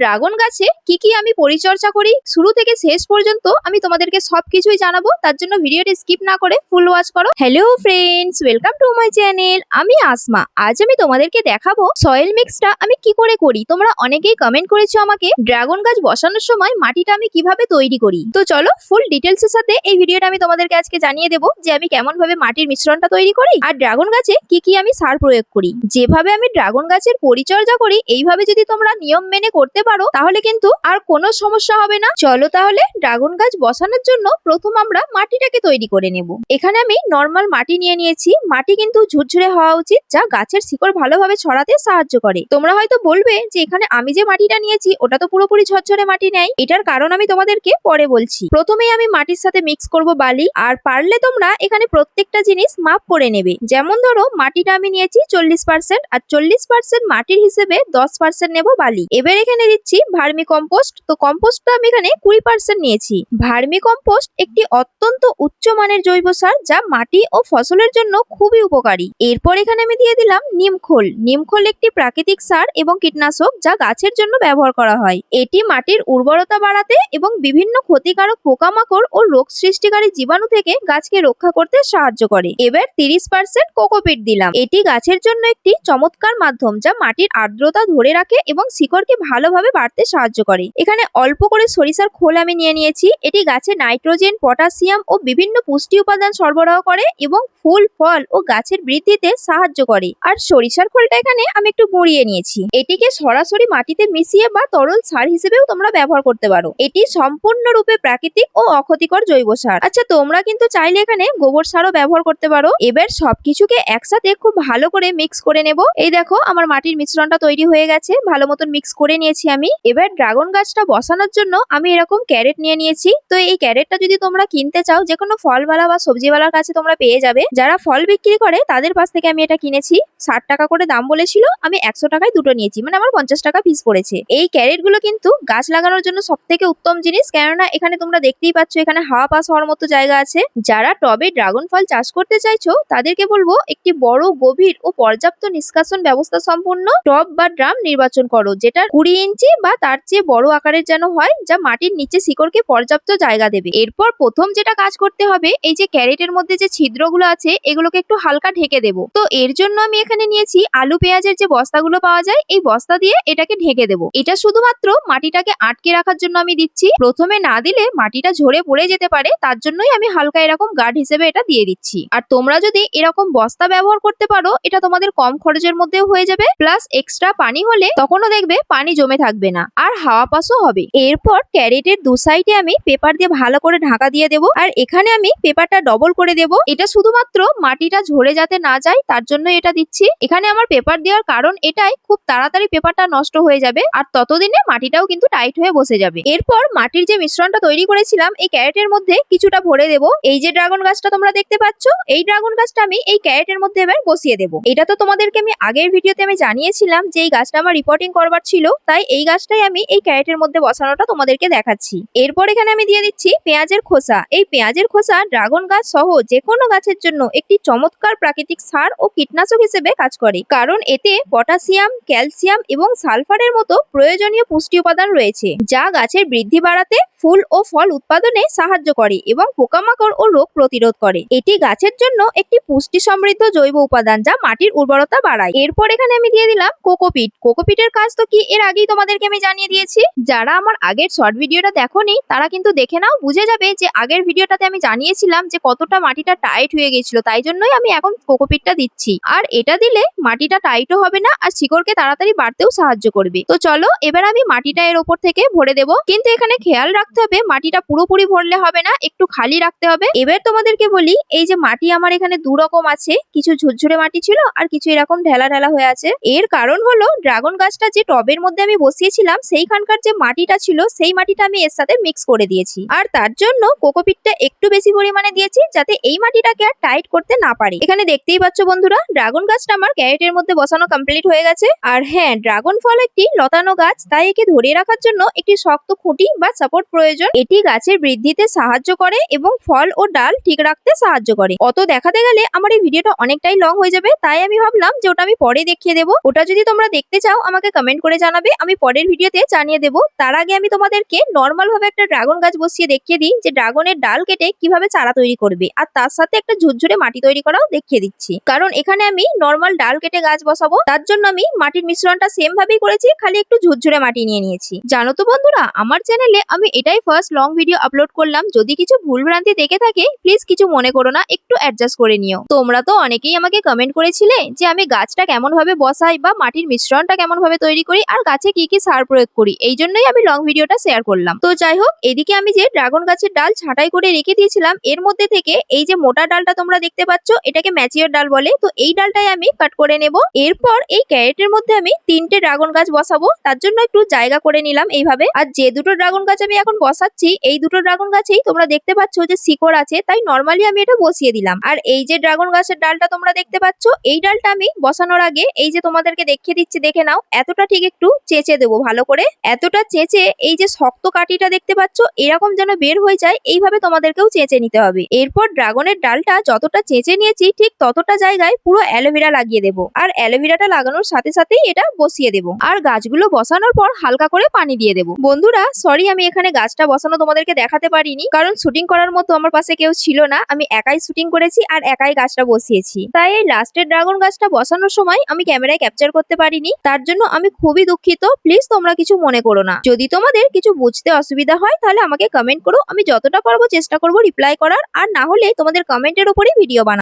Dragon গাছে কি কি আমি পরিচর্যা করি? শুরু থেকে শেষ পর্যন্ত আমি তোমাদেরকে সবকিছুই জানাব। তার জন্য ভিডিওটি স্কিপ না করে ফুল ওয়াচ করো। Hello friends welcome to my channel আমি আসমা। আজ আমি তোমাদেরকে দেখাবো সয়েল মিক্সটা আমি কি করে করি? তোমরা অনেকেই কমেন্ট করেছ আমাকে ড্রাগন গাছ বসানোর সময় মাটিটা আমি কীভাবে তৈরি করি? তো চলো ফুল ডিটেলস এর সাথে এই ভিডিওটা আমি তোমাদেরকে আজকে জানিয়ে দেবো যে আমি কেমন ভাবে মাটির মিশ্রণটা তৈরি করি আর ড্রাগন গাছে কি কি আমি সার প্রয়োগ করি। যেভাবে আমি ড্রাগন গাছের পরিচর্যা করি, এইভাবে যদি তোমরা নিয়ম মেনে করতে পারো, তাহলে কিন্তু আর কোনো সমস্যা হবে না। চলো তাহলে ড্রাগন গাছ বসানোর জন্য প্রথম আমরা মাটিটাকে তৈরি করে নেব। এখানে আমি নর্মাল মাটি নিয়ে নিয়েছি। মাটি কিন্তু ঝুরঝুরে হওয়া উচিত, যা গাছের শিকড় ভালোভাবে ছড়াতে সাহায্য করে। তোমরা হয়তো বলবে যে এখানে আমি যে মাটিটা নিয়েছি, ওটা তো পুরোপুরি ঝরঝরে মাটি নেয় এটার কারণ আমি তোমাদেরকে পরে বলছি। প্রথমেই আমি মাটির সাথে মিক্স করব বালি, আর পারলে তোমরা এখানে প্রত্যেকটা জিনিস মাপ করে নেবে। যেমন ধরো, মাটিটা আমি নিয়েছি চল্লিশ পার্সেন্ট আর চল্লিশ পার্সেন্ট মাটির হিসেবে দশ পার্সেন্ট নেব বালি। এবার এখানে দিচ্ছি ভার্মি কম্পোস্ট তো কম্পোস্টটা আমি এখানে কুড়ি পার্সেন্ট নিয়েছি। ভার্মি কম্পোস্ট একটি অত্যন্ত উচ্চ মানের জৈব সার যা মাটি ও ফসলের জন্য খুবই উপকারী। এরপর এখানে আমি দিয়ে দিলাম নিমখোল নিমখোল একটি প্রাকৃতিক সার এবং কীটনাশক যা গাছের জন্য ব্যবহার করা হয়। এটি মাটির উর্বরতা বাড়াতে এবং বিভিন্ন ক্ষতিকারক পোকামাকড় ও রোগ সৃষ্টিকারী জীবাণু থেকে গাছকে রক্ষা করতে সাহায্য করে। এবার তিরিশ পার্সেন্ট কোকোপিট দিলাম। এটি গাছের জন্য একটি চমৎকার মাধ্যম যা মাটির আর্দ্রতা ধরে রাখে এবং শিকড়কে ভালোভাবে বাড়তে সাহায্য করে। এখানে অল্প করে সরিষার খোল আমি নিয়ে নিয়েছি। এটি গাছে নাইট্রোজেন, পটাশিয়াম ও বিভিন্ন পুষ্টি উপাদান সরবরাহ করে এবং ফুল, ফল ও গাছের বৃদ্ধিতে সাহায্য করে। আর সরিষার খোলটা এখানে আমি একটু গুঁড়িয়ে নিয়েছি। এটিকে সরাসরি মাটিতে মিশিয়ে বা তরল সার হিসেবেও তোমরা ব্যবহার করতে পারো। এটি সম্পূর্ণরূপে প্রাকৃতিক ও অক্ষতিকর জৈব সার। আচ্ছা তোমরা কিন্তু চাইলে এখানে গোবর সারও ব্যবহার করতে পারো। এবার সবকিছুকে একসাথে খুব ভালো করে মিক্স করে নেব। এই দেখো, আমার মাটির মিশ্রণটা তৈরি হয়ে গেছে। ভালো মতন মিক্স করে নিয়েছি আমি। এবার ড্রাগন গাছটা বসানোর জন্য আমি এরকম ক্যারেট নিয়ে নিয়েছি। তো এই ক্যারেটটা যদি তোমরা কিনতে চাও যে কোনো ফলওয়ালা বা সবজিওয়ালার কাছে তোমরা পেয়ে যাবে। যারা ফল বিক্রি করে, তাদের পাশ থেকে আমি এটা কিনেছি। ষাট টাকা করে দাম বলেছিল, আমি একশো টাকায় দুটো নিয়েছি। মানে আমার পঞ্চাশ টাকা পিস পড়েছে। এই ক্যারেটগুলো কিন্তু গাছ লাগানোর জন্য সব থেকে উত্তম জিনিস। কেননা এখানে তোমরা দেখতেই পাচ্ছ, এখানে হাওয়া পাস হওয়ার মতো জায়গা আছে। যারা টবে ড্রাগন ফল চাষ করতে চাইছো, তাদেরকে বলব, একটি বড়, গভীর ও পর্যাপ্ত নিষ্কাশন ব্যবস্থা সম্পন্ন টব বা ড্রাম নির্বাচন করো, যেটা কুড়ি ইঞ্চি বা তার চেয়ে বড় আকারের যেন হয়, যা মাটির নিচে শিকড়কে পর্যাপ্ত জায়গা দেবে। এরপর প্রথম যেটা কাজ করতে হবে, এই যে ক্যারেটের মধ্যে যে ছিদ্রগুলো আছে, এগুলোকে একটু হালকা ঢেকে দেবো। তো এর জন্য আমি এখানে নিয়েছি আলু পেঁয়াজের যে বস্তাগুলো পাওয়া যায়, এই বস্তা দিয়ে এটাকে ঢেকে দেবো। এটা শুধুমাত্র মাটিটাকে আটকে রাখার জন্য আমি দিচ্ছি। প্রথমে না দিলে মাটিটা ঝরে পড়ে যেতে পারে, তার জন্যই আমি হালকা এরকম গার্ড হিসেবে এটা দিয়ে দিচ্ছি। আর তোমরা যদি এরকম বস্তা ব্যবহার করতে পারো, এটা তোমাদের কম খরচের মধ্যেও হয়ে যাবে। প্লাস এক্সট্রা পানি হলে তখনও দেখবে পানি জমে থাকবে না। আর হাওয়া পাসও হবে। এরপর ক্যারেটের দু সাইডে আমি পেপার দিয়ে ভালো করে ঢাকা দিয়ে দেবো। আর এখানে আমি পেপারটা ডবল করে দেবো। এটা শুধুমাত্র মাটিটা ঝরে যাতে না যায়, তার জন্য এটা দিচ্ছি। এখানে আমার পেপার দেওয়ার কারণ এটাই, খুব তাড়াতাড়ি পেপারটা নষ্ট হয়ে যাবে। আর ততদিনে মাটিটাও কিন্তু টাইট হয়ে বসে যাবে। এরপর মাটির যে মিশ্রণটা তৈরি করেছিলাম, এই ক্যারেটের মধ্যে কিছুটা ভরে দেব। এই যে ড্রাগন গাছটা তোমরা দেখতে পাচ্ছ, এই ড্রাগন গাছটা আমি এই ক্যারেটের মধ্যে এবার বসিয়ে দেব। এটা তো তোমাদেরকে আমি আগের ভিডিওতে আমি জানিয়েছিলাম যে এই গাছটা আমার রিপোর্টিং করবার ছিল। তাই এই গাছটাই আমি এই ক্যারেটের মধ্যে বসানোটা তোমাদেরকে দেখাচ্ছি। এরপর এখানে আমি দিয়ে দিচ্ছি পেঁয়াজের খোসা। এই পেঁয়াজের খোসা ড্রাগন গাছ সহ যে কোনো গাছের জন্য একটি চমৎকার প্রাকৃতিক সার ও কীটনাশক হিসেবে কাজ করে। কারণ এতে পটাশিয়াম, ক্যালসিয়াম এবং সালফারের মতো প্রয়োজনীয় পুষ্টি উপাদান রয়েছে, যা গাছের বৃদ্ধি বাড়াতে ফুল ও ফল উৎপাদনে সাহায্য করে এবং পোকামাকড় ও রোগ প্রতিরোধ করে। এটি গাছের জন্য একটি পুষ্টি সমৃদ্ধ জৈব উপাদান যা মাটির উর্বরতা বাড়ায়। এরপর এখানে আমি দিয়ে দিলাম কোকোপিট। কোকোপিটের কাজ তো কি এর আগেই তোমাদেরকে আমি জানিয়ে দিয়েছি? যারা আমার আগের শর্ট ভিডিওটা দেখোনি, তারা কিন্তু দেখে নাও, বুঝে যাবে যে আগের ভিডিওটাতে আমি জানিয়েছিলাম যে কতটা মাটিটা টাইট হয়ে গেছিল, তাই জন্যই আমি এখন কোকোপিটটা দিচ্ছি। আর এটা দিলে মাটিটা টাইটও হবে না আর শিকড়কে তাড়াতাড়ি বাড়তেও সাহায্য করবে। তো চলো, এবার আমি মাটিটা এর ওপর থেকে ভরে দেবো। কিন্তু এখানে খেয়াল রাখতে হবে, মাটিটা পুরোপুরি ভরলে হবে না, একটু খালি রাখতে হবে। এবার তোমাদেরকে বলি, এই যে মাটি আমার এখানে দু রকম আছে, কিছু ঝুরঝুরে মাটি ছিল আর কিছু এরকম ঢেলা ঢেলা হয়ে আছে। এর কারণ হলো, ড্রাগন গাছটা যে টবের মধ্যে আমি বসিয়েছিলাম, সেইখানকার যে মাটিটা ছিল, সেই মাটিটা আমি এর সাথে মিক্স করে দিয়েছি। আর তার জন্য কোকোপিটটা একটু বেশি পরিমাণে দিয়েছি, যাতে এই মাটিটাকে আর টাইট করতে না পারে। এখানে দেখতেই পাচ্ছ বন্ধুরা, ড্রাগন গাছটা আমার ক্যারেটের মধ্যে বসানো কমপ্লিট হয়ে গেছে। আর হ্যাঁ ড্রাগন ফল একটি লতানো গাছ, তাই একে ধরিয়ে রাখার জন্য একটি শক্ত খুঁটি বা সাপোর্ট প্রয়োজন, এটি গাছের বৃদ্ধিতে সাহায্য করে এবং ফল ও ডাল ঠিক রাখতে সাহায্য করে। অত দেখাতে গেলে আমার এই ভিডিওটা অনেকটাই লং হয়ে যাবে, তাই আমি ভাবলাম যে ওটা আমি পরে দেখিয়ে দেবো। ওটা যদি তোমরা দেখতে চাও, আমাকে কমেন্ট করে জানাবে, আমি পরের ভিডিওতে জানিয়ে দেবো। তার আগে আমি তোমাদেরকে নর্মাল ভাবে একটা ড্রাগন গাছ বসিয়ে দেখিয়ে দিই, যে ড্রাগনের ডাল কেটে কীভাবে চারা তৈরি করবে। আর তার সাথে একটা ঝুরঝুরে মাটি তৈরি করাও দেখিয়ে দিচ্ছি। কারণ এখানে আমি নর্মাল ডাল কেটে গাছ বসাবো, তার জন্য আমি মাটির মিশ্রণটা সেম ভাবেই করেছি, খালি একটু ঝুরঝুরে মাটি নিয়ে নিয়েছি। জানো তো বন্ধুরা, আমার চ্যানেলে আমি এটাই ফার্স্ট লং ভিডিও আপলোড করলাম। যদি কিছু ভুলভ্রান্তি দেখে থাকে প্লিজ কিছু মনে করো না, একটু অ্যাডজাস্ট করে নিও। তোমরা তো অনেকেই আমাকে কমেন্ট করেছিলে যে আমি গাছটা কেমন ভাবে বসাই বা মাটির মিশ্রণটা কেমন ভাবে তৈরি করি আর গাছে কি কি সার প্রয়োগ করি। এই জন্যই আমি লং ভিডিওটা শেয়ার করলাম। তো যাই হোক, এদিকে আমি যে ড্রাগন গাছের ডাল ছাঁটাই করে রেখে দিয়েছিলাম, এর মধ্যে থেকে এই যে মোটা ডালটা তোমরা দেখতে পাচ্ছ, এটাকে ম্যাচিওর ডাল বলে, তো এই ডালটাই আমি কাট করে নেব। এরপর এই ক্যারেটের মধ্যে আমি তিনটে ড্রাগন গাছ বসাবো, তার জন্য একটু জায়গা করে নিলাম এইভাবে। আর যে দুটো ড্রাগন গাছ আমি এখন বসাচ্ছি, এই দুটো ড্রাগন গাছেই তোমরা দেখতে পাচ্ছ যে শিকড় আছে, তাই নর্মালি আমি এটা বসিয়ে দিলাম। আর এই যে ড্রাগন গাছের ডালটা তোমরা দেখতে পাচ্ছ, এই ডালটা আমি বসানোর আগে এই যে তোমাদেরকে দেখিয়ে দিচ্ছি, দেখে নাও, এতটা ঠিক একটু চেঁচে দেবো ভালো করে। এতটা চেঁচে এই যে শক্ত কাঠিটা দেখতে পাচ্ছ, এরকম যেন বের হয়ে যায়, এইভাবে তোমাদেরকেও চেঁচে নিতে হবে। এরপর ড্রাগনের ডালটা যতটা চেঁচে নিয়েছি, ঠিক ততটা জায়গায় পুরো অ্যালোভেরা লাগিয়ে দেবো। আর অ্যালোভেরাটা লাগানোর সাথে সাথেই এটা বসিয়ে দেবো। আর গাছগুলো বসানোর পর হালকা করে পানি দিয়ে দেবো। বন্ধুরা সরি আমি এখানে গাছটা বসানো তোমাদেরকে দেখাতে পারিনি। কারণ শুটিং করার মতো আমার পাশে কেউ ছিল না। আমি একাই শুটিং করেছি আর একাই গাছটা বসিয়েছি। তাই এই লাস্টের ড্রাগন গাছটা বসানোর সময় আমি ক্যামেরায় ক্যাপচার করতে পারিনি। তার জন্য আমি খুবই দুঃখিত। প্লিজ তোমরা কিছু মনে করো না। যদি তোমাদের কিছু বুঝতে অসুবিধা হয়, তাহলে আমাকে কমেন্ট করো। আমি যতটা পারব চেষ্টা করব রিপ্লাই করার। আর না হলে তোমাদের কমেন্টের উপরেই ভিডিও বানাবো।